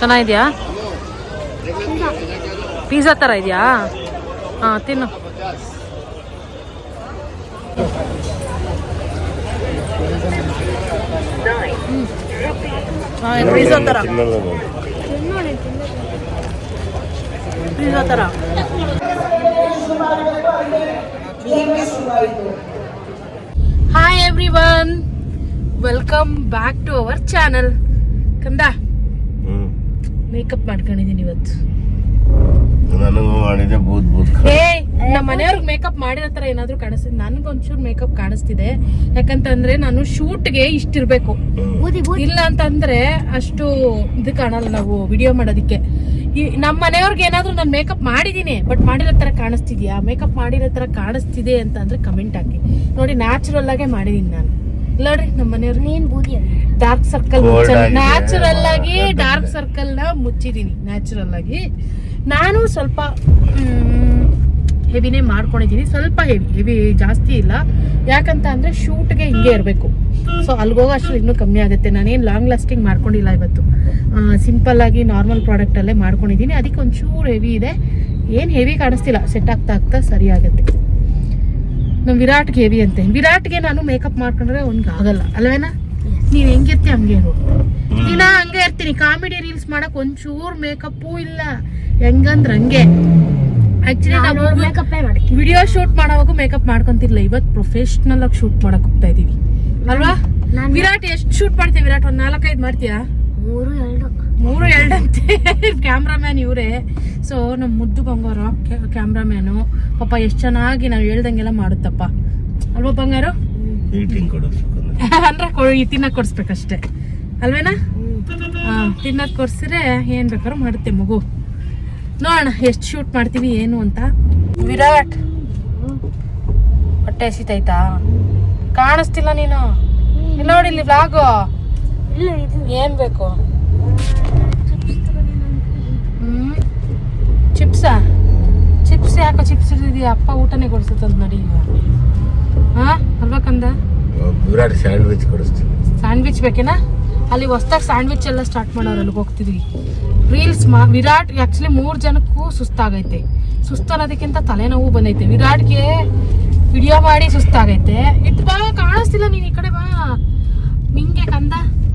ಚೆನ್ನಾಗಿದ್ಯಾ? ಪಿಜ್ಜಾ ಥರ ಇದೆಯಾ? ಹಾಂ, ತಿನ್ನು. ಪಿಜ್ಜಾ ಥರ ಪಿಜ್ಜಾ ಥರ hi everyone welcome back to our channel ಕಂದ? ಮೇಕಪ್ ಮಾಡ್ಕೊಂಡಿದ್ದೀನಿ ಇವತ್ತು. ನನಗೂ ಮಾಡಿದೆ ಬೂದ್ ಬೂದ್ ಏ ನಮ್ಮ ಮನೆಯವ್ರಿಗೆ ಮೇಕಪ್ ಮಾಡಿರೋ ತರ ಏನಾದ್ರೂ ಕಾಣಿಸ್ತಿದೆ? ನನ್ಗೊಂಚೂರು ಮೇಕಪ್ ಕಾಣಿಸ್ತಿದೆ. ಯಾಕಂತಂದ್ರೆ ನಾನು ಶೂಟ್ಗೆ ಇಷ್ಟಿರ್ಬೇಕು. ಇಲ್ಲ ಅಂತಂದ್ರೆ ಅಷ್ಟು ಇದು ಕಾಣಲ್ಲ ನಾವು ವಿಡಿಯೋ ಮಾಡೋದಿಕ್ಕೆ. ಈ ನಮ್ಮ ಮನೆಯವ್ರಿಗೆ ಏನಾದ್ರು ನಾನು ಮೇಕಪ್ ಮಾಡಿದೀನಿ ಬಟ್ ಮಾಡಿರೋ ತರ ಕಾಣಿಸ್ತಿದ್ಯಾ? ಮೇಕಪ್ ಮಾಡಿರೋ ತರ ಕಾಣಿಸ್ತಿದೆ ಅಂತ ಅಂದ್ರೆ ಕಮೆಂಟ್ ಹಾಕಿ. ನೋಡಿ ನ್ಯಾಚುರಲ್ ಆಗೇ ಮಾಡಿದೀನಿ ನಾನು. ನೋಡ್ರಿ ನಮ್ಮ ಮನೆಯವ್ರು ನೀನ್ ಬೂದಿ ಡಾರ್ಕ್ ಸರ್ಕಲ್ ನ್ಯಾಚುರಲ್ ಆಗಿ ಡಾರ್ಕ್ ಸರ್ಕಲ್ನ ಮುಚ್ಚಿದೀನಿ ನ್ಯಾಚುರಲ್ ಆಗಿ. ನಾನು ಸ್ವಲ್ಪ ಹೆವಿನೇ ಮಾಡ್ಕೊಂಡಿದ್ದೀನಿ ಸ್ವಲ್ಪ ಹೆವಿ ಹೆವಿ ಜಾಸ್ತಿ ಇಲ್ಲ. ಯಾಕಂತ ಅಂದ್ರೆ ಶೂಟ್ಗೆ ಹಿಂಗೆ ಇರಬೇಕು. ಸೊ ಅಲ್ಲಿಗೋಗೋ ಅಷ್ಟು ಇನ್ನೂ ಕಮ್ಮಿ ಆಗುತ್ತೆ. ನಾನೇನು ಲಾಂಗ್ ಲಾಸ್ಟಿಂಗ್ ಮಾಡ್ಕೊಂಡಿಲ್ಲ ಇವತ್ತು. ಸಿಂಪಲ್ ಆಗಿ ನಾರ್ಮಲ್ ಪ್ರಾಡಕ್ಟ್ ಅಲ್ಲೇ ಮಾಡ್ಕೊಂಡಿದ್ದೀನಿ ಅದಕ್ಕೆ ಒಂಚೂರು ಹೆವಿ ಇದೆ. ಏನು ಹೆವಿ ಕಾಣಿಸ್ತಿಲ್ಲ. ಸೆಟ್ ಆಗ್ತಾ ಆಗ್ತಾ ಸರಿ ಆಗುತ್ತೆ. ನಮ್ಮ ವಿರಾಟ್ಗೆ ಹೆವಿ ಅಂತೆ. ವಿರಾಟ್ಗೆ ನಾನು ಮೇಕಪ್ ಮಾಡ್ಕೊಂಡ್ರೆ ಅವ್ನಿಗೆ ಆಗಲ್ಲ ಅಲ್ವೇನಾ? ನೀವ್ ಹೆಂಗಿರ್ತಿ ಹಂಗೆ ಇರು. ದಿನ ಹಂಗೆ ಇರ್ತೀನಿ. ಕಾಮಿಡಿ ರೀಲ್ಸ್ ಮಾಡಕ್ ಒಂಚೂರ್ ಮೇಕಪ್ಪು ಇಲ್ಲ. ಹೆಂಗಂದ್ರ ಹಂಗೆ. ಆಕ್ಚುಲಿ ನಾವು ಮೇಕಪ್ ವಿಡಿಯೋ ಶೂಟ್ ಮಾಡೋವಾಗೂ ಮೇಕಪ್ ಮಾಡ್ಕೊಂತಿರ್ಲಿಲ್ಲ. ಇವತ್ ಪ್ರೊಫೆಷನಲ್ ಆಗಿ ಶೂಟ್ ಮಾಡಕ್ ಹೋಗ್ತಾ ಇದೀವಿ. ಅಲ್ವಾ? ವಿರಾಟ್ ಎಷ್ಟು ಶೂಟ್ ಮಾಡ್ತೀಯ ವಿರಾಟ್? ಒಂದ್ ನಾಲ್ಕೈದು ಮಾಡ್ತೀಯಾ? ಮೂರು ಎರಡು. ಮೂರು ಎರಡಂತೆ. ಕ್ಯಾಮ್ರಾಮ್ಯಾನ್ ಇವರೇ. ಸೊ ನಮ್ಮ ಮುದ್ದು ಬಂಗಾರ ಕ್ಯಾಮ್ರಾಮ್ಯಾನು ಪಾಪ ಎಷ್ಟು ಚೆನ್ನಾಗಿ ನಾವು ಹೇಳ್ದಂಗೆಲ್ಲ ಮಾಡುತ್ತಪ್ಪ. ಅಲ್ವಾ ಬಂಗಾರು? ಅಂದ್ರೆ. ಈ ತಿನ್ನಕ್ ಕೊಡಿಸ್ಬೇಕಷ್ಟೆ. ಅಲ್ವೇನಾ? ತಿನ್ನ ಕೊಡ್ಸಿದ್ರೆ ಏನ್ ಬೇಕಾದ್ರೂ ಮಾಡುತ್ತೆ ಮಗು. ನೋಡೋಣ ಎಷ್ಟು ಶೂಟ್ ಮಾಡ್ತೀವಿ ಏನು ಅಂತ. ವಿರಾಟ್. ಹೊಟ್ಟೆ ಹಸಿತೈತಾ ಕಾಣಿಸ್ತಿಲ್ಲ ನೀನು. ಇಲ್ಲಿ ನೋಡಿ ಇಲ್ಲಿ ವ್ಲಾಗು ಏನ್ ಬೇಕು ಹ್ಮ್ ಚಿಪ್ಸಾ? ಚಿಪ್ಸ್ ಯಾಕೋ ಚಿಪ್ಸ್ ಇದೆಯಾ ಅಪ್ಪ ಊಟನೇ ಕೊಡ್ಸುತ್ತಂತ ನಡಿ ಈಗ ಹಾ ಅಲ್ಬೇಕಂದ ಕಂದ ವಿರಾಟ್ ಸ್ಯಾಂಡ್ವಿಚ್ ಕೊಡಿಸ್ತೀನಿ. ಸ್ಯಾಂಡ್ವಿಚ್ ಬೇಕೇನಾ? ಅಲ್ಲಿ ಹೊಸ್ದಾಗಿ ಸ್ಯಾಂಡ್ವಿಚ್ ಎಲ್ಲ ಸ್ಟಾರ್ಟ್ ಮಾಡೋರು ಅಲ್ಲಿಗೆ ಹೋಗ್ತಿದ್ವಿ. ರೀಲ್ಸ್ ಮಾ ವಿರಾಟ್ ಆ್ಯಕ್ಚುಲಿ ಮೂರು ಜನಕ್ಕೂ ಸುಸ್ತಾಗೈತೆ. ಅನ್ನೋದಕ್ಕಿಂತ ತಲೆನೋವು ಬಂದೈತೆ. ವಿರಾಟ್ಗೆ ವಿಡಿಯೋ ಮಾಡಿ ಸುಸ್ತಾಗೈತೆ. ಇದು ಬಾ ಕಾಣಿಸ್ತಿಲ್ಲ ನೀನು ಈ ಕಡೆ ಬಾ. ನಿಂಗೆ ಕಂದ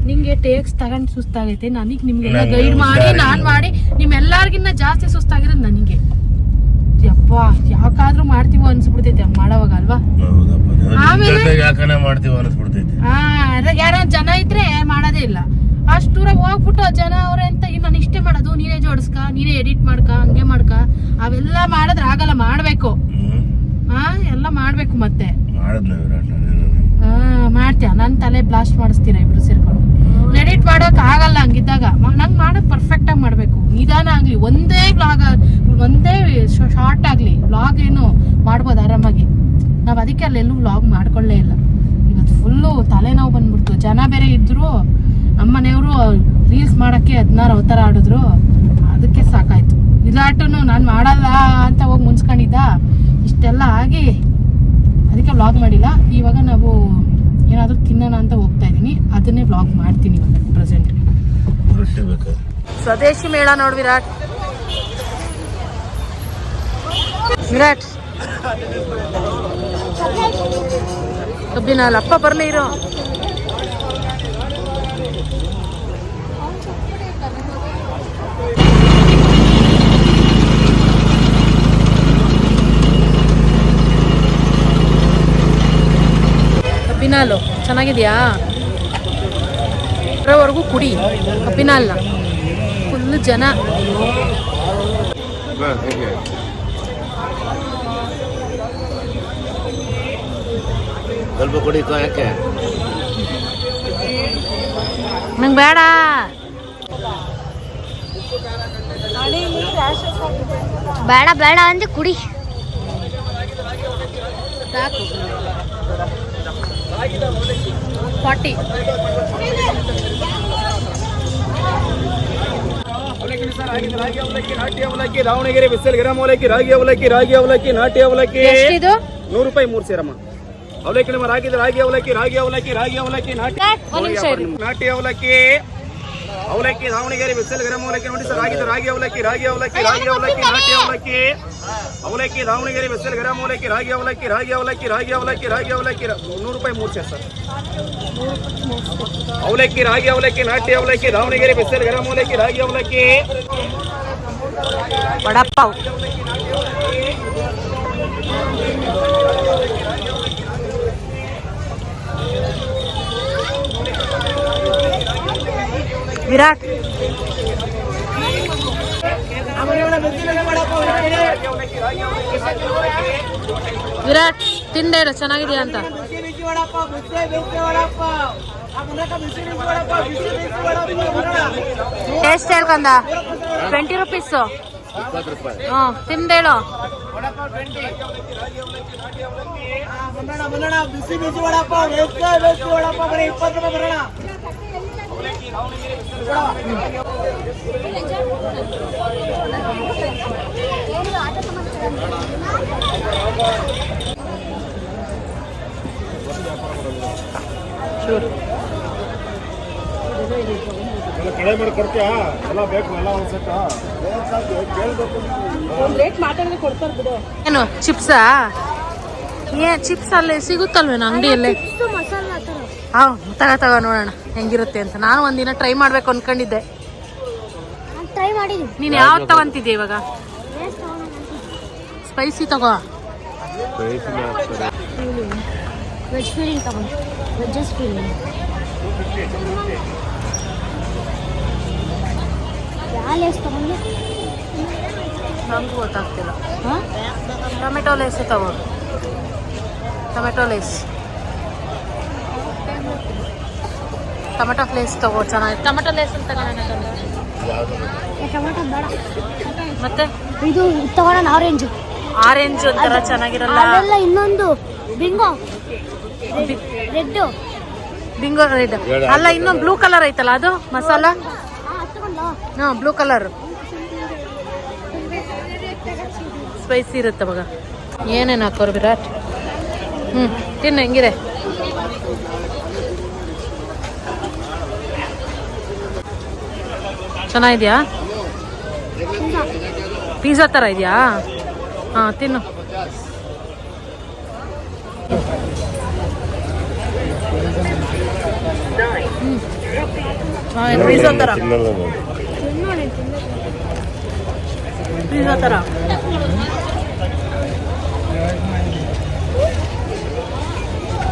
ನಿಂಗೆ ಟೇಕ್ಸ್ ತಗೊಂಡು ಸುಸ್ತಾಗೈತೆ. ನನಗೆ ನಿಮಗೆಲ್ಲ ಗೈಡ್ ಮಾಡಿ ನಾನು ಮಾಡಿ ನಿಮ್ಮೆಲ್ಲರಿಗಿನ್ನ ಜಾಸ್ತಿ ಸುಸ್ತಾಗಿರೋದು ನನಗೆ ಯಪ್ಪ ಯಾಕಾದ್ರೂ ಮಾಡ್ತೀವೋ ಅನ್ಸ್ಬಿಡ್ತೈತೆ ಹಂಗ್ ಮಾಡೋವಾಗ ಅಲ್ವಾ? ಆಮೇಲೆ? ಯಾಕನೆ ಮಾಡ್ತೀವಿ ಅನಿಸ್ಬಿಡ್ತೈತಿ. ಆ, ಅದೇ ಯಾರೋ ಜನ ಇದ್ರೆ ಮಾಡೋದೇ ಇಲ್ಲ. ಅಷ್ಟು ದೂರ ಹೋಗ್ಬಿಟ್ಟು ಜನ ಅವ್ರೆ ಅಂತ ಇನ್ನು ನಾನು ಇಷ್ಟೇ ಮಾಡೋದು ನೀನೇ ಜೋಡಿಸ್ಕ ನೀನೇ ಎಡಿಟ್ ಮಾಡ್ಕ ಹಂಗೆ ಮಾಡ್ಕ ಅವೆಲ್ಲ ಮಾಡಿದ್ರೆ ಆಗಲ್ಲ ಮಾಡ್ಬೇಕು. ಹಾ ಎಲ್ಲ ಮಾಡ್ಬೇಕು ಮತ್ತೆ. ಹಾ ಮಾಡ್ತೀಯ? ನನ್ನ ತಲೆ ಬ್ಲಾಸ್ಟ್ ಮಾಡಿಸ್ತೀರಾ ಇಬ್ರು ಸೇರ್ಕೊಂಡು? ಎಡಿಟ್ ಮಾಡೋಕೆ ಆಗಲ್ಲ ಹಂಗಿದ್ದಾಗ. ನಂಗೆ ನಂಗ್ ಪರ್ಫೆಕ್ಟಾಗಿ ಮಾಡ್ಬೇಕು. ನಿಧಾನ ಆಗಲಿ, ಒಂದೇ ಬ್ಲಾಗ್ ಒಂದೇ ಶಾರ್ಟ್ ಆಗಲಿ ಬ್ಲಾಗ್ ಏನು ಮಾಡ್ಬೋದು ಆರಾಮಾಗಿ. ನಾವು ಅದಕ್ಕೆ ಅಲ್ಲೆಲ್ಲೂ ಬ್ಲಾಗ್ ಮಾಡ್ಕೊಳ್ಳೇ ಇಲ್ಲ. ಇವತ್ತು ಫುಲ್ಲು ತಲೆನೋವು ಬಂದ್ಬಿಡ್ತು. ಜನ ಬೇರೆ ಇದ್ರು ನಮ್ಮ ಮನೆಯವರು ರೀಲ್ಸ್ ಮಾಡಕ್ಕೆ ಹದಿನಾರು ಅವತಾರ ಆಡಿದ್ರು. ಅದಕ್ಕೆ ಸಾಕಾಯ್ತು. ವಿರಾಟನು ನಾನು ಮಾಡಲ್ಲ ಅಂತ ಹೋಗಿ ಮುಂಚ್ಕೊಂಡಿದ್ದ ಇಷ್ಟೆಲ್ಲ ಆಗಿ, ಅದಕ್ಕೆ ವ್ಲಾಗ್ ಮಾಡಿಲ್ಲ. ಇವಾಗ ನಾವು ಏನಾದರೂ ತಿನ್ನೋಣ ಅಂತ ಹೋಗ್ತಾ ಇದ್ದೀನಿ. ಅದನ್ನೇ ಬ್ಲಾಗ್ ಮಾಡ್ತೀನಿ ಇವಾಗ ಪ್ರೆಸೆಂಟ್ ಸ್ವದೇಶಿ ಮೇಳ ನೋಡ್ ವಿರಾಟ್. ವಿರಾಟ್. ಕಬ್ಬಿನ ಲಪ್ಪ ಬರ್ನೇ ಇರೋ. ಕಬ್ಬಿನ ಚೆನ್ನಾಗಿದೆಯಾ? ಅದರವರೆಗೂ ಕುಡಿ ಅಪ್ಪಿನಾಲ್ನ ಫುಲ್ ಜನ. ಸ್ವಲ್ಪ ಕುಡಿ ಯಾಕೆ? ನಂಗೆ ಬೇಡ. ಬೇಡ ಬೇಡ ಅಂದ್ರೆ ಕುಡಿ. ಸಾಕು. ಫಾರ್ಟಿ. ರಾಗಿ ಅವಲಕ್ಕಿ ನಾಟಿ ಅವಲಕ್ಕಿ ದಾವಣಗೆರೆ ಬಿಸಿಲ್ ಗಿರಾಮ್ ಅವಲಕ್ಕಿ ರಾಗಿ ಅವಲಕ್ಕಿ ರಾಗಿ ಅವಲಕ್ಕಿ ನಾಟಿ ಅವಲಕ್ಕಿ. ನೂರು ರೂಪಾಯಿ ಮೂರು ಸೇರಮ್ಮ. ಅವಲಕ್ಕಿ ರಾಗಿ ರಾಗಿ ಅವಲಕ್ಕಿ ರಾಗಿ ಅವಲಕ್ಕಿ ರಾಗಿ ಅವಲಕ್ಕಿ ನಾಟಿ ನಾಟಿ ಅವಲಕ್ಕಿ. ಅವಲಕ್ಕಿ ದಾವಣಗೆರೆ ಬಿಸಿಲು ಗರಂ ಅವಲಕ್ಕಿ ನೋಡಿ ಸರ್ ರಾಗಿ ರಾಗಿ ಅವಲಕ್ಕಿ ರಾಗಿ ಅವಲಕ್ಕಿ ರಾಗಿ ಅವಲಕ್ಕಿ ನಾಟಿ ಅವಲಕ್ಕಿ ಅವಲಕ್ಕಿ ದಾವಣಗೆರೆ ಬಿಸಿಲು ಗರಂ ಅವಲಕ್ಕಿ ರಾಗಿ ಅವಲಕ್ಕಿ ರಾಗಿ ಅವಲಕ್ಕಿ ರಾಗಿ ಅವಲಕ್ಕಿ ರಾಗಿ ಅವಲಕ್ಕಿ ನೂರು ರೂಪಾಯಿ ಮೂರು ಸೆಟ್ ಸರ್ ಅವಲಕ್ಕಿ ರಾಗಿ ಅವಲಕ್ಕಿ ನಾಟಿ ಅವಲಕ್ಕಿ ದಾವಣಗೆರೆ ಬಿಸಿಲು ಗರಂ ಅವಲಕ್ಕಿ ರಾಗಿ ಅವಲಕ್ಕಿ ವಡಪಾವ್ ವಿರಾಟ್. ವಿರಾಟ್, ತಿಂದೆ ಇರು, ಚೆನ್ನಾಗಿದೆಯಾ ಅಂತ. ಟೇಸ್ಟ್ ಹೇಳ್ಕೊಂಡ. ಟ್ವೆಂಟಿ ರುಪೀಸು ಹ್ಞೂ ತಿಂದೇಳು ಬಿಸಿ ಬಿಸಿ ಬರೀ ಇಪ್ಪತ್ತು ರೂಪಾಯಿ ಬರೋಣ ಕಡೆ ಮಾಡಿ ಕೊಡ್ತೀಯಾ? ಎಲ್ಲ ಬೇಕು ಎಲ್ಲ ಒಂದು ಸೆಟ್ ಕೇಳ್ಬೇಕು ಏನು ಚಿಪ್ಸಾ ಏ ಚಿಪ್ಸ್ ಅಲ್ಲೇ ಸಿಗುತ್ತಲ್ವೇನು ಅಂಗಡಿಯಲ್ಲೇ? ಮಸಾಲ ಹಾ ತಗ ತಗ ನೋಡೋಣ ಹೆಂಗಿರುತ್ತೆ ಅಂತ. ನಾನು ಒಂದಿನ ಟ್ರೈ ಮಾಡ್ಬೇಕು ಅನ್ಕೊಂಡಿದ್ದೆ. ನಾನು ಟ್ರೈ ಮಾಡಿ ನೀನು ಯಾವ್ದು ತಗೊಂತಿದ್ದೆ ಇವಾಗ? ಸ್ಪೈಸಿ ತಗೋ. ವೆಜ್ ಫೀಲಿಂಗ್ ತಗೊಂಡು ವೆಜ್ಜಸ್ ಫೀಲಿಂಗ್ ಯಾವ ಲೇಸ್ ತಗೊಂಡು ನಮಗೂ ಗೊತ್ತಾಗ್ತಿಲ್ಲ. ಟೊಮೆಟೊ ಲೇಸ್ ತಗೋ. ಟೊಮೆಟೊ ಲೇಸ್ ಟೊಮೆಟೊ ಫ್ಲೇಸ್ ತಗೋ ಚೆನ್ನಾಗಿ. ಟೊಮೆಟೊ ಲೇಸ್ ಅಂತ ಟೊಮೆಟೊ ಬೇಡ. ಮತ್ತೆ? ಇದು ತಗೋಣ ಆರೆಂಜ್ ಆರೆಂಜ್ ಒಂಥರ ಚೆನ್ನಾಗಿರಲ್ಲ. ಅಲ್ಲೆಲ್ಲ ಇನ್ನೊಂದು ಬಿಂಗೋ ರೆಡ್ ಬಿಂಗೋ ರೆಡ್ ಅಲ್ಲ ಇನ್ನೊಂದು ಬ್ಲೂ ಕಲರ್ ಐತಲ್ಲ ಅದು? ಮಸಾಲ? ಹಾಂ ಹಾ ಬ್ಲೂ ಕಲರ್ ಸ್ಪೈಸಿ ಇರುತ್ತೆ ಮಗ. ಏನೇನು ಹಾಕೋರು ವಿರಾಟ್? ಹ್ಞೂ ತಿನ್ನು ಹೆಂಗಿದೆ ಚೆನ್ನಾಗಿದ್ಯಾ? ಪಿಜ್ಜಾ ಥರ ಇದೆಯಾ? ಹಾಂ, ತಿನ್ನು. ಪಿಜ್ಜಾ ಥರ ಪಿಜ್ಜಾ ಥರ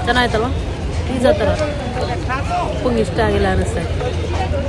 ಚೆನ್ನಾಯ್ತಲ್ವ? ಪಿಜ್ಜಾ ಥರ ಉಪ್ಪಂಗೆ ಇಷ್ಟ ಆಗಿಲ್ಲ ಅನ್ನಿಸ್ತಾ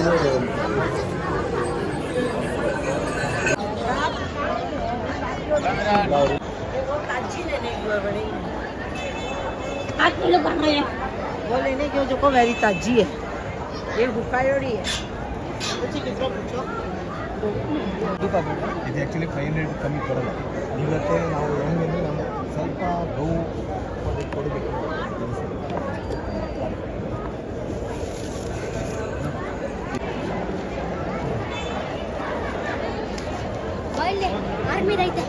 ಮಗ ಹಚ್ಚಿದೆ ಬಾ बोले नहीं कि जो मेरी ताजी है ये बुखार हो रही है ಇದು ಆ್ಯಕ್ಚುಲಿ ಫೈವ್ ಹಂಡ್ರೆಡ್ ಕಮ್ಮಿ ಕೊಡಲ್ಲ ಇವತ್ತೇ ನಾವು ಹೆಂಗಂದ್ರೆ ನಾವು ಸ್ವಲ್ಪ ಗೋವು ಆರ್ಮಿ ಐತೆ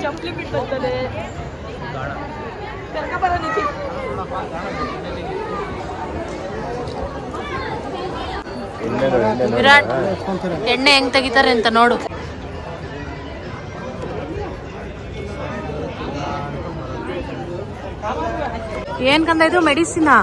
ಚಪ್ಪಲಿ ಬಿಟ್ಟು ವಿರಾಟ್ ಎಣ್ಣೆ ಹೆಂಗ್ ತೆಗಿತಾರೆ ಅಂತ ನೋಡು. ಏನ್ ಕಂದ ಇದು ಮೆಡಿಸಿನಾ?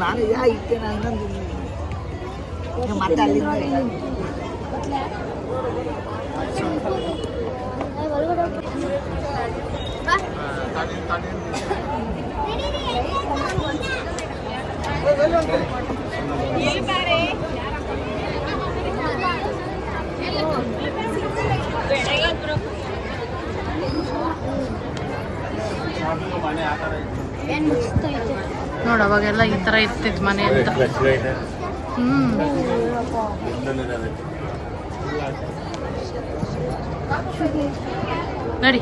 ನಾನು ಯಾ ಇಟ್ಟೆ ನಾನು ಇನ್ನೊಂದು ಮತ್ತೆ ಅಲ್ಲಿಂದ ಒಳಗಡೆ ಏನ್ ಮಸ್ತ್ ಐತೆ ನೋಡು ಅವಾಗೆಲ್ಲ ಈ ತರ ಇರ್ತಿತ್ತು ಮನೆ ಅಂತ. ಹ್ಮ್. ನಡಿ.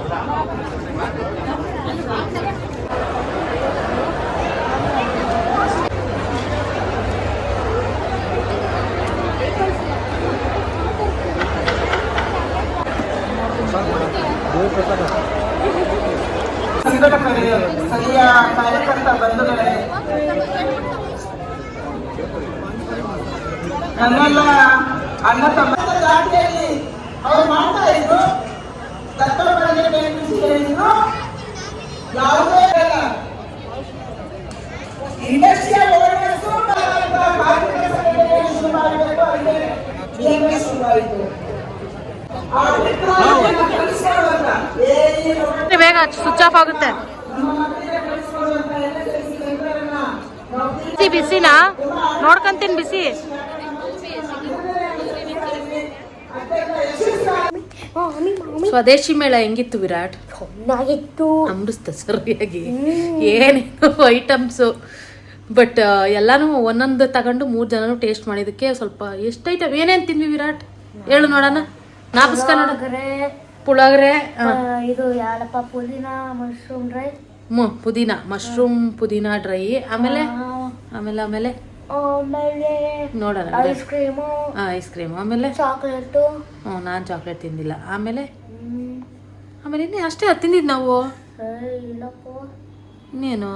ಕಾರ್ಯಕರ್ತ ಬಂಧುಗಳೇ ನನ್ನೆಲ್ಲ ಅಣ್ಣ ತಮ್ಮ ಜಾತಿಯಲ್ಲಿ ಅವ್ರು ಮಾಡ್ತಾ ಇದ್ರು ದತ್ತಪಣೆ ಕೃಷಿ ಹೇಳಿದ್ರು ಯಾವುದೇ ಇಂಡಸ್ಟ್ರಿಯಲ್ ಬೇಗ ಸ್ವಿಚ್ ಆಫ್ ಆಗುತ್ತೆ. ಬಿಸಿ ಬಿಸಿನಾ? ನೋಡ್ಕೊಂತೀನಿ ಬಿಸಿ. ಸ್ವದೇಶಿ ಮೇಳ ಹೆಂಗಿತ್ತು ವಿರಾಟ್? ಚೆನ್ನಾಗಿತ್ತು. ಅಮೃತ ಸರಿಯಾಗಿ. ಏನೇನು ಐಟಮ್ಸು. ಬಟ್ ಎಲ್ಲಾನು ಒಂದೊಂದು ತಗೊಂಡು ಮೂರು ಜನನು ಟೇಸ್ಟ್ ಮಾಡಿದಕ್ಕೆ ಸ್ವಲ್ಪ ಎಷ್ಟು ಐಟಮ್? ಏನೇನು ತಿಂದ್ವಿ ವಿರಾಟ್? ಹೇಳು ನೋಡೋಣ. ನಾಪಸ್ಕ ನೋಡ. ಪುಳಗ್ರೆ ಇದು ಯಾಲಪ್ಪ ಪುದೀನ ಮಶ್ರೂಮ್ ಡ್ರೈ. ಹ್ಞೂ ಪುದೀನ ಮಶ್ರೂಮ್ ಪುದೀನ ಡ್ರೈ. ಆಮೇಲೆ ಆಮೇಲೆ ಆಮೇಲೆ? ಆಮೇಲೆ ನೋಡೋಣ ಐಸ್ ಕ್ರೀಮು ಐಸ್ ಕ್ರೀಮ್ ಆಮೇಲೆ? ಚಾಕ್ಲೇಟು. ಹ್ಞೂ ನಾನು ಚಾಕ್ಲೇಟ್ ತಿಂದಿಲ್ಲ. ಆಮೇಲೆ? ಆಮೇಲೆ ಇನ್ನೇ ಅಷ್ಟೇ ತಿಂದಿದ್ದು ನಾವು. ಇನ್ನೇನು?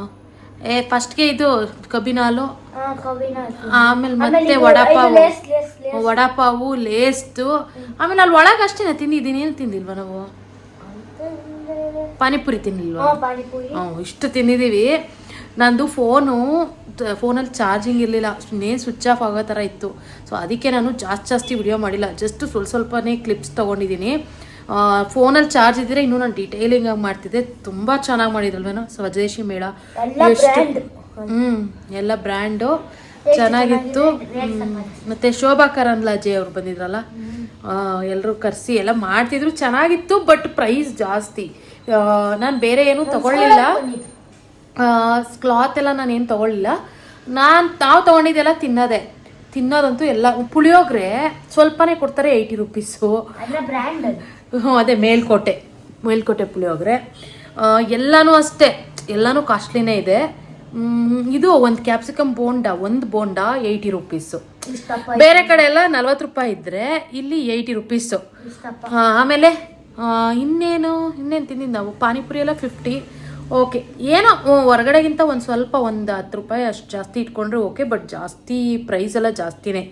ಏ ಫಸ್ಟ್ಗೆ ಇದು ಕಬ್ಬಿನ ಹಾಲು. ಆಮೇಲೆ ಮತ್ತೆ ವಡಾಪಾವು. ವಡಾಪಾವು ಲೇಸ್ತು ಆಮೇಲೆ ಅಲ್ಲಿ ಒಳಗೆ ಅಷ್ಟೇ ತಿಂದಿದ್ದೀನಿ. ಏನು ತಿಂದಿಲ್ವ ನಾವು? ಪಾನಿಪುರಿ ತಿನ್ನಿಲ್ವಾ ಹ್ಞೂ ಇಷ್ಟು ತಿಂದಿದ್ದೀವಿ ನಂದು ಫೋನು ಫೋನಲ್ಲಿ ಚಾರ್ಜಿಂಗ್ ಇರಲಿಲ್ಲ. ಇನ್ನೇನು ಸ್ವಿಚ್ ಆಫ್ ಆಗೋ ಥರ ಇತ್ತು. ಸೊ ಅದಕ್ಕೆ ನಾನು ಜಾಸ್ತಿ ಜಾಸ್ತಿ ವಿಡಿಯೋ ಮಾಡಿಲ್ಲ. ಜಸ್ಟ್ ಸ್ವಲ್ಪ ಸ್ವಲ್ಪನೇ ಕ್ಲಿಪ್ಸ್ ತೊಗೊಂಡಿದ್ದೀನಿ. ಫೋನಲ್ಲಿ ಚಾರ್ಜ್ ಇದ್ದರೆ ಇನ್ನೂ ನಾನು ಡೀಟೇಲಿಂಗ್ ಆಗಿ ಮಾಡ್ತಿದ್ದೆ. ತುಂಬ ಚೆನ್ನಾಗಿ ಮಾಡಿದ್ರಲ್ವೇನೋ ಸ್ವದೇಶಿ ಮೇಳ. ಎಲ್ಲ brand. ಹ್ಞೂ ಎಲ್ಲ ಬ್ರ್ಯಾಂಡು ಚೆನ್ನಾಗಿತ್ತು? ಮತ್ತು ಮತ್ತೆ ಶೋಭಾ ಕರಂದ್ಲಾಜೆ ಅವ್ರು ಬಂದಿದ್ರಲ್ಲ? ಎಲ್ಲರೂ ಕರೆಸಿ ಎಲ್ಲ ಮಾಡ್ತಿದ್ರು. ಚೆನ್ನಾಗಿತ್ತು ಬಟ್ ಪ್ರೈಸ್ ಜಾಸ್ತಿ. ನಾನು ಬೇರೆ ಏನೂ ತಗೊಳ್ಳಿಲ್ಲ. ಕ್ಲಾತ್ ಎಲ್ಲ ನಾನು ಏನು ತಗೊಳ್ಳಿಲ್ಲ ನಾನು ನಾವು ತೊಗೊಂಡಿದ್ದೆಲ್ಲ ತಿನ್ನೋದೆ. ತಿನ್ನೋದಂತೂ ಎಲ್ಲ ಪುಳಿಯೋಗ್ರೆ ಸ್ವಲ್ಪನೇ ಕೊಡ್ತಾರೆ ಏಯ್ಟಿ ರುಪೀಸು ಹ್ಞೂ ಅದೇ. ಮೇಲ್ಕೋಟೆ ಮೇಲ್ಕೋಟೆ ಪುಳಿಯೋಗ್ರೆ. ಎಲ್ಲನೂ ಅಷ್ಟೇ ಎಲ್ಲನೂ ಕಾಸ್ಟ್ಲಿನೇ ಇದೆ. ಇದು ಒಂದು ಕ್ಯಾಪ್ಸಿಕಮ್ ಬೋಂಡ ಒಂದು ಬೋಂಡಾ ಏಯ್ಟಿ ರುಪೀಸು ಬೇರೆ ಕಡೆ ಎಲ್ಲ ನಲ್ವತ್ತು ರೂಪಾಯಿ ಇದ್ದರೆ ಇಲ್ಲಿ ಏಯ್ಟಿ ರುಪೀಸು ಆಮೇಲೆ ಇನ್ನೇನು ಇನ್ನೇನು ತಿಂದಿದ್ದು ನಾವು? ಪಾನಿಪುರಿ ಎಲ್ಲ ಫಿಫ್ಟಿ ಓಕೆ ಏನೋ ಹೊರಗಡೆಗಿಂತ ಒಂದು ಸ್ವಲ್ಪ ಒಂದು ಹತ್ತು ರೂಪಾಯಿ ಅಷ್ಟು ಜಾಸ್ತಿ ಇಟ್ಕೊಂಡ್ರೆ ಓಕೆ ಬಟ್ ಜಾಸ್ತಿ ಪ್ರೈಸ್ ಎಲ್ಲ ಜಾಸ್ತಿನೇ.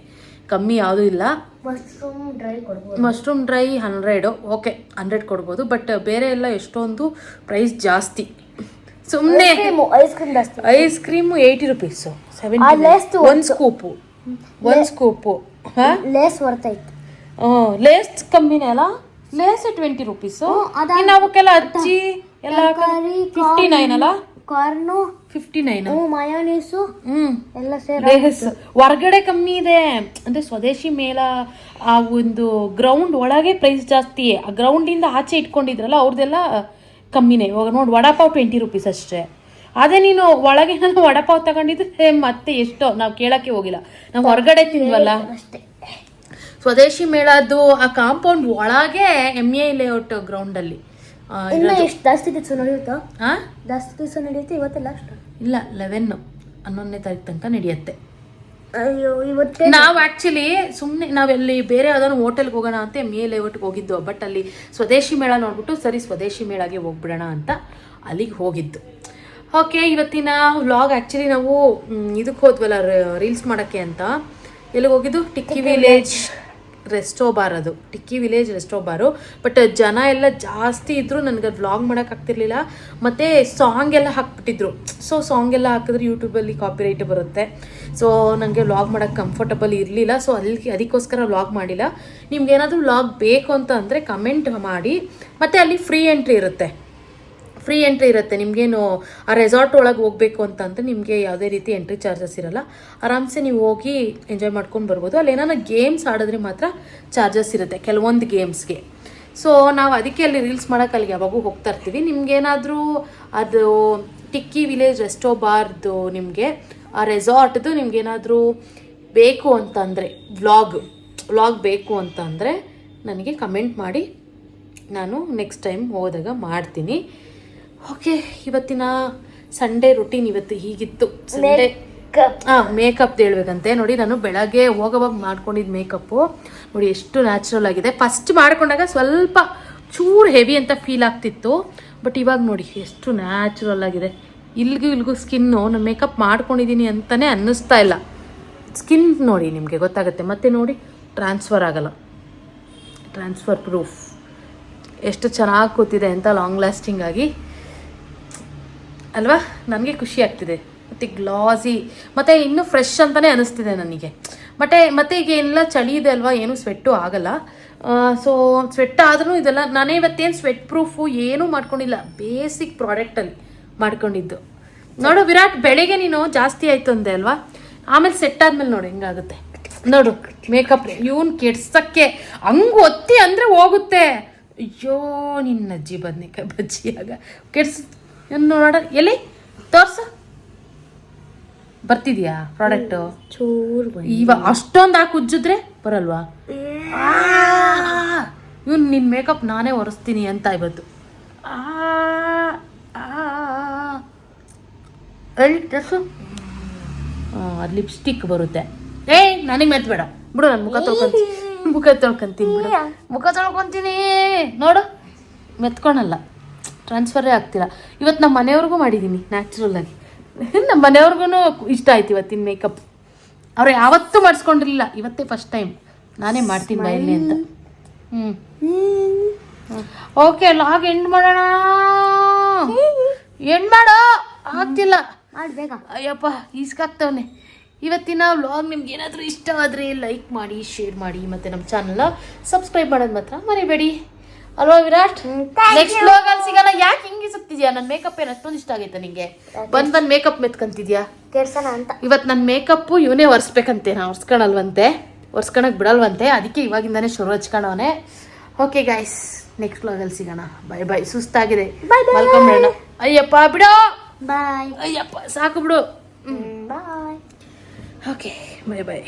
ಕಮ್ಮಿ ಯಾವುದೂ ಇಲ್ಲ. ಮಶ್ರೂಮ್ ಡ್ರೈ ಕೊಡ್ಬೋದು. Mushroom dry hundred okay hundred ಕೊಡ್ಬೋದು ಬಟ್ ಬೇರೆ ಎಲ್ಲ ಎಷ್ಟೊಂದು ಪ್ರೈಸ್ ಜಾಸ್ತಿ. ಸುಮ್ಮನೆ ಐಸ್ ಕ್ರೀಮ್ ಜಾಸ್ತಿ. Ice cream eighty rupees seventy ಒಂದು ಸ್ಕೂಪು ಒಂದು ಸ್ಕೂಪು ಹಾಂ ಲೇಸ್ ಬರ್ತೈತೆ ಲೇಸ್ ಕಮ್ಮಿನೇ ಅಲ್ಲ? ಲೇಸ್ ಟ್ವೆಂಟಿ ರುಪೀಸು ಇನ್ನು ಅವಕ್ಕೆಲ್ಲ ಹಚ್ಚಿ ಎಲ್ಲ ಫಿಫ್ಟಿ ನೈನ್ ಅಲ್ಲ? ಕಾರ್ನು ಫಿಫ್ಟಿ ನೈನ್ ಹ್ಞೂ ಮಯೋನೀಸು ಹ್ಮ್. ಎಲ್ಲ ಸೇರಿ ಹೊರ್ಗಡೆ ಕಮ್ಮಿ ಇದೆ. ಅಂದ್ರೆ ಸ್ವದೇಶಿ ಮೇಳ ಆ ಒಂದು ಗ್ರೌಂಡ್ ಒಳಗೆ ಪ್ರೈಸ್ ಜಾಸ್ತಿ. ಆ ಗ್ರೌಂಡಿಂದ ಆಚೆ ಇಟ್ಕೊಂಡಿದ್ರಲ್ಲ ಅವ್ರದ್ದೆಲ್ಲ ಕಮ್ಮಿನೇ. ಇವಾಗ ನೋಡಿ ವಡಾಪಾವ್ ಟ್ವೆಂಟಿ ರುಪೀಸ್ ಅಷ್ಟೇ. ಅದೇ ನೀನು ಒಳಗೆ ನಾನು ವಡಾಪಾವ್ ತಗೊಂಡಿದ್ರೆ ಮತ್ತೆ ಎಷ್ಟೋ ನಾವು ಕೇಳಕ್ಕೆ ಹೋಗಿಲ್ಲ. ನಾವು ಹೊರಗಡೆ ತಿನ್ವಲ್ಲ. ಅಷ್ಟೇ. ಸ್ವದೇಶಿ ಮೇಳದ್ದು ಆ ಕಾಂಪೌಂಡ್ ಒಳಗೆ ಎಂ ಎ ಲೇಔಟ್ ಗ್ರೌಂಡಲ್ಲಿ ಇನ್ನು ಎಷ್ಟು ಜಾಸ್ತಿ ದಿವಸ ನಡೆಯುತ್ತಾ ಹಾಂ ಜಾಸ್ತಿ ದಿವಸ ನಡೆಯುತ್ತೆ ಇವತ್ತೇ ಲಾಸ್ಟ್ ಇಲ್ಲ ಲೆವೆನ್ನು ಹನ್ನೊಂದನೇ ತಾರೀಕು ತನಕ ನಡೆಯುತ್ತೆ. ಅಯ್ಯೋ ಇವತ್ತೇ ನಾವು ಆ್ಯಕ್ಚುಲಿ ಸುಮ್ಮನೆ ನಾವೆಲ್ಲಿ ಬೇರೆ ಯಾವ್ದಾದ್ರು ಹೋಟೆಲ್ಗೆ ಹೋಗೋಣ ಅಂತ ಮೇಲೆ ಎ ಲೇಔಟ್ಗೆ ಹೋಗಿದ್ದು ಬಟ್ ಅಲ್ಲಿ ಸ್ವದೇಶಿ ಮೇಳ ನೋಡ್ಬಿಟ್ಟು ಸರಿ ಸ್ವದೇಶಿ ಮೇಳಗೆ ಹೋಗ್ಬಿಡೋಣ ಅಂತ ಅಲ್ಲಿಗೆ ಹೋಗಿದ್ದು. ಓಕೆ ಇವತ್ತಿನ ವ್ಲಾಗ್ ಆ್ಯಕ್ಚುಲಿ ನಾವು ಇದಕ್ಕೆ ಹೋದ್ವಲ್ಲ ರೀಲ್ಸ್ ಮಾಡೋಕ್ಕೆ ಅಂತ. ಎಲ್ಲಿಗೆ ಹೋಗಿದ್ದು? ಟಿಕ್ಕಿ ವಿಲೇಜ್ ರೆಸ್ಟೋ ಬಾರ್ ಅದು, tikki village resto bar but ಜನ ಎಲ್ಲ ಜಾಸ್ತಿ ಇದ್ದರು ನನಗೆ ವ್ಲಾಗ್ ಮಾಡೋಕ್ಕಾಗ್ತಿರ್ಲಿಲ್ಲ ಮತ್ತು ಸಾಂಗ್ ಎಲ್ಲ ಹಾಕ್ಬಿಟ್ಟಿದ್ರು. ಸೊ ಸಾಂಗ್ ಎಲ್ಲ ಹಾಕಿದ್ರೆ ಯೂಟ್ಯೂಬಲ್ಲಿ ಕಾಪಿರೈಟ್ ಬರುತ್ತೆ. ಸೊ ನನಗೆ ವ್ಲಾಗ್ ಮಾಡೋಕ್ಕೆ ಕಂಫರ್ಟಬಲ್ ಇರಲಿಲ್ಲ. ಸೊ ಅಲ್ಲಿ ಅದಕ್ಕೋಸ್ಕರ ವ್ಲಾಗ್ ಮಾಡಿಲ್ಲ. ನಿಮ್ಗೆ ಏನಾದರೂ ವ್ಲಾಗ್ ಬೇಕು ಅಂತ ಅಂದರೆ ಕಮೆಂಟ್ ಮಾಡಿ. ಮತ್ತು ಅಲ್ಲಿ ಫ್ರೀ ಎಂಟ್ರಿ ಇರುತ್ತೆ. ಫ್ರೀ ಎಂಟ್ರಿ ಇರುತ್ತೆ. ನಿಮಗೇನು ಆ ರೆಸಾರ್ಟ್ ಒಳಗೆ ಹೋಗಬೇಕು ಅಂತ ಅಂದರೆ ನಿಮಗೆ ಯಾವುದೇ ರೀತಿ ಎಂಟ್ರಿ ಚಾರ್ಜಸ್ ಇರಲ್ಲ. ಆರಾಮ್ಸೆ ನೀವು ಹೋಗಿ ಎಂಜಾಯ್ ಮಾಡ್ಕೊಂಡು ಬರ್ಬೋದು. ಅಲ್ಲಿ ಏನಾರ ಗೇಮ್ಸ್ ಆಡಿದ್ರೆ ಮಾತ್ರ ಚಾರ್ಜಸ್ ಇರುತ್ತೆ ಕೆಲವೊಂದು ಗೇಮ್ಸ್ಗೆ ಸೊ ನಾವು ಅದಕ್ಕೆ ಅಲ್ಲಿ ರೀಲ್ಸ್ ಮಾಡೋಕೆ ಅಲ್ಲಿ ಯಾವಾಗೂ ಹೋಗ್ತಾ ಇರ್ತೀವಿ. ನಿಮ್ಗೇನಾದರೂ ಅದು ಟಿಕ್ಕಿ ವಿಲೇಜ್ ರೆಸ್ಟೋ ಬಾರ್ದು ನಿಮಗೆ ಆ ರೆಸಾರ್ಟ್ದು ನಿಮ್ಗೇನಾದರೂ ಬೇಕು ಅಂತಂದರೆ ವ್ಲಾಗ್ ವ್ಲಾಗ್ ಬೇಕು ಅಂತಂದರೆ ನನಗೆ ಕಮೆಂಟ್ ಮಾಡಿ. ನಾನು ನೆಕ್ಸ್ಟ್ ಟೈಮ್ ಹೋದಾಗ ಮಾಡ್ತೀನಿ. ಓಕೆ ಇವತ್ತಿನ ಸಂಡೇ ರುಟೀನ್ ಇವತ್ತು ಹೀಗಿತ್ತು. ಸಂಡೇ ಹಾಂ ಮೇಕಪ್ ಹೇಳ್ಬೇಕಂತೆ. ನೋಡಿ ನಾನು ಬೆಳಗ್ಗೆ ಹೋಗೋವಾಗ ಮಾಡ್ಕೊಂಡಿದ್ದು ಮೇಕಪ್ಪು ನೋಡಿ ಎಷ್ಟು ನ್ಯಾಚುರಲ್ ಆಗಿದೆ. ಫಸ್ಟ್ ಮಾಡ್ಕೊಂಡಾಗ ಸ್ವಲ್ಪ ಚೂರು ಹೆವಿ ಅಂತ ಫೀಲ್ ಆಗ್ತಿತ್ತು. ಬಟ್ ಇವಾಗ ನೋಡಿ ಎಷ್ಟು ನ್ಯಾಚುರಲ್ ಆಗಿದೆ. ಇಲ್ಗೂ ಇಲ್ಗೂ ಸ್ಕಿನ್ನು ನಾನು ಮೇಕಪ್ ಮಾಡ್ಕೊಂಡಿದ್ದೀನಿ ಅಂತಲೇ ಅನ್ನಿಸ್ತಾ ಇಲ್ಲ. ಸ್ಕಿನ್ ನೋಡಿ ನಿಮಗೆ ಗೊತ್ತಾಗುತ್ತೆ. ಮತ್ತೆ ನೋಡಿ ಟ್ರಾನ್ಸ್ಫರ್ ಆಗಲ್ಲ. ಟ್ರಾನ್ಸ್ಫರ್ ಪ್ರೂಫ್ ಎಷ್ಟು ಚೆನ್ನಾಗಿ ಕೂತಿದೆ ಅಂತ ಲಾಂಗ್ ಲಾಸ್ಟಿಂಗ್ ಆಗಿ. ಅಲ್ವಾ? ನನಗೆ ಖುಷಿ ಆಗ್ತಿದೆ. ಮತ್ತು ಗ್ಲಾಸಿ ಮತ್ತು ಇನ್ನೂ ಫ್ರೆಶ್ ಅಂತಲೇ ಅನಿಸ್ತಿದೆ ನನಗೆ. ಮತ್ತು, ಮತ್ತೆ ಈಗ ಏನೆಲ್ಲ ಚಳಿ ಇದೆ ಅಲ್ವಾ? ಏನೂ ಸ್ವೆಟ್ಟು ಆಗಲ್ಲ. ಸೊ ಸ್ವೆಟ್ ಆದ್ರೂ ಇದೆಲ್ಲ, ನಾನೇ ಇವತ್ತೇನು ಸ್ವೆಟ್ ಪ್ರೂಫು ಏನೂ ಮಾಡ್ಕೊಂಡಿಲ್ಲ. ಬೇಸಿಕ್ ಪ್ರಾಡಕ್ಟಲ್ಲಿ ಮಾಡ್ಕೊಂಡಿದ್ದು. ನೋಡು ವಿರಾಟ್, ಬೆಳಿಗ್ಗೆ ನೀನು ಜಾಸ್ತಿ ಆಯಿತು ಅಂದೆ ಅಲ್ವಾ? ಆಮೇಲೆ ಸೆಟ್ ಆದ್ಮೇಲೆ ನೋಡು ಹೆಂಗಾಗುತ್ತೆ. ನೋಡು ಮೇಕಪ್ ಇವನ್ ಕೆಡ್ಸಕ್ಕೆ ಹಂಗೆ ಒತ್ತಿ ಅಂದರೆ ಹೋಗುತ್ತೆ. ಅಯ್ಯೋ, ನಿನ್ನ ಅಜ್ಜಿ ಬಜ್ಜಿ ಬಜ್ಜಿಯಾಗ. ಕೆಡ್ಸ್ ಏನು ನೋಡ ಎಲ್ಲಿ? ತೋರ್ಸು. ಬರ್ತಿದ್ಯಾ ಪ್ರಾಡಕ್ಟು ಚೂರ್ ಇವ ಅಷ್ಟೊಂದು ಹಾಕಿ ಉಜ್ಜಿದ್ರೆ ಬರಲ್ವಾ? ಇವ್ನು ನಿನ್ನ ಮೇಕಪ್ ನಾನೇ ಒರೆಸ್ತೀನಿ ಅಂತ ಇವತ್ತು. ಎಲ್ಲಿ ಅದು ಲಿಪ್ಸ್ಟಿಕ್ ಬರುತ್ತೆ. ಏಯ್ ನನಗೆ ಮೆತ್ ಬೇಡ ಬಿಡು ನಾನು ಮುಖ ತೊಳ್ಕೊಂತೀನಿ. ಮುಖ ತೊಳ್ಕೊಂತೀನಿ ಬಿಡು. ಮುಖ ತೊಳ್ಕೊಂತೀನಿ. ನೋಡು. ಮೆತ್ಕೊಳಲ್ಲ. ಟ್ರಾನ್ಸ್ಫರೇ ಆಗ್ತಿಲ್ಲ. ಇವತ್ತು ನಮ್ಮ ಮನೆಯವ್ರಿಗೂ ಮಾಡಿದ್ದೀನಿ ನ್ಯಾಚುರಲ್ಲಾಗಿ ನಮ್ಮ ಮನೆಯವ್ರಿಗೂ ಇಷ್ಟ ಆಯ್ತು ಇವತ್ತಿನ ಮೇಕಪ್ ಅವ್ರು ಯಾವತ್ತೂ ಮಾಡಿಸ್ಕೊಂಡಿರಲಿಲ್ಲ. ಇವತ್ತೇ ಫಸ್ಟ್ ಟೈಮ್ ನಾನೇ ಮಾಡ್ತೀನಿ ಇಲ್ಲಿ ಅಂತ. ಹ್ಞೂ ಓಕೆ ಲಾಗ್ ಎಂಡ್ ಮಾಡೋಣ. ಎಂಡ್ ಮಾಡೋ. ಆಗ್ತಿಲ್ಲ. ಮಾಡಬೇಕಾ ಅಯ್ಯಪ್ಪ ಈಸ್ಕಾಗ್ತವನೆ ಇವತ್ತಿನ ವ್ಲಾಗ್ ನಿಮ್ಗೆ ಏನಾದರೂ ಇಷ್ಟ ಆದರೆ ಲೈಕ್ ಮಾಡಿ ಶೇರ್ ಮಾಡಿ ಮತ್ತು ನಮ್ಮ ಚಾನಲ್ನ ಸಬ್ಸ್ಕ್ರೈಬ್ ಮಾಡೋದು ಮಾತ್ರ ಮರಿಬೇಡಿ. ಅಲ್ವಾ ವಿರಾಟ್? ನೆಕ್ಸ್ಟ್ ಬ್ಲಾಗ್ ಅಲ್ಲಿ ಸಿಗೋಣ. ಯಾಕೆ ಹಿಂಗೆ ಸುತ್ತಿದ್ಯಾ ನನ್ನ ಮೇಕಪ್ ಏನು ಅಷ್ಟೊಂದು ಇಷ್ಟ ಆಗೈತೆ ನಿಂಗೆ? ಬಂದ್ ಬಂದ್ ಮೇಕಪ್ ಮೆತ್ಕೊಂತಿದ್ಯಾ? ಕೆಡ್ಸೋಣ ಅಂತ. ಇವತ್ತು ನನ್ನ ಮೇಕಪ್ಪು ಇವನೇ ಒರ್ಸ್ಬೇಕಂತೆ. ನಾ ಒರ್ಸ್ಕೊಳಲ್ವಂತೆ ಒರ್ಸ್ಕೊಳಕ್ ಬಿಡಲ್ವಂತೆ. ಅದಕ್ಕೆ ಇವಾಗಿಂದಾನೇ ಶುರು ಹಚ್ಕೊಳವನೆ ಓಕೆ ಗಾಯ್ಸ್ ನೆಕ್ಸ್ಟ್ ವ್ಲಾಗಲ್ಲಿ ಸಿಗೋಣ. ಬೈ ಬೈ ಸುಸ್ತಾಗಿದೆ. ಮಲ್ಕೊಂಬಿಡೋಣ ಅಯ್ಯಪ್ಪ ಬಿಡೋ. ಬಾಯ್ ಅಯ್ಯಪ್ಪ ಸಾಕು ಬಿಡು. Bye okay bye bye